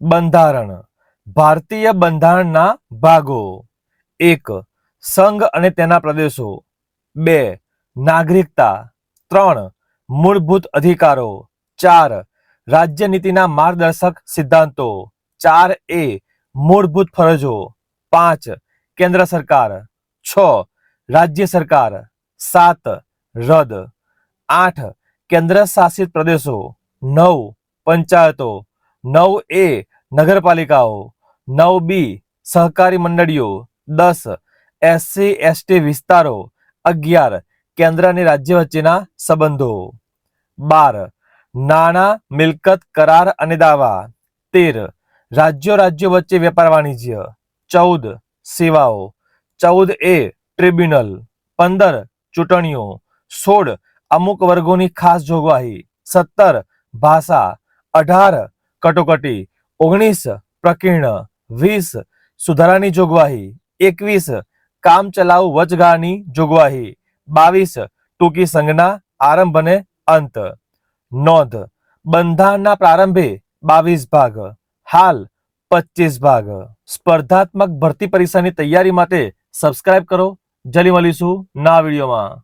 બંધારણ. ભારતીય બંધારણના ભાગો. એક, સંઘ અને તેના પ્રદેશો. બે, નાગરિકતા. ત્રણ, મૂળભૂત અધિકારો. ચાર રાજ્યનીતિના માર્ગદર્શક સિદ્ધાંતો. ચાર, એ, મૂળભૂત ફરજો. પાંચ, કેન્દ્ર સરકાર. છ, રાજ્ય સરકાર. સાત, રદ. આઠ કેન્દ્ર શાસિત પ્રદેશો. નવ, પંચાયતો. નવ, એ નગરપાલિકાઓ, નવ બી સહકારી મંડળીઓ, દસ એસસી, એસટી વિસ્તારો, અગિયાર કેન્દ્ર અને રાજ્ય વચ્ચેના સંબંધો. બાર નાણાં, મિલકત, કરાર અને દાવા. તેર રાજ્યો રાજ્યો વચ્ચે વેપાર વાણિજ્ય. ચૌદ સેવાઓ. ચૌદ એ ટ્રિબ્યુનલ. પંદર ચૂંટણીઓ. સોળ અમુક વર્ગોની ખાસ જોગવાઈ. સત્તર ભાષા. અઢાર કટોકટી. ઓગણીસ, પ્રકીર્ણ, વીસ, સુધારાની જોગવાઈ એકવીસ કામચલાઉ વચગાની જોગવાઈ બાવીસ, ટૂંકી સંજ્ઞા, આરંભ અને અંત. નોંધ, બંધારણના પ્રારંભે બાવીસ ભાગ, હાલ પચીસ ભાગ. સ્પર્ધાત્મક ભરતી પરીક્ષાની તૈયારી માટે સબસ્ક્રાઇબ કરો. જલ્દી મળીશું ના વિડીયોમાં.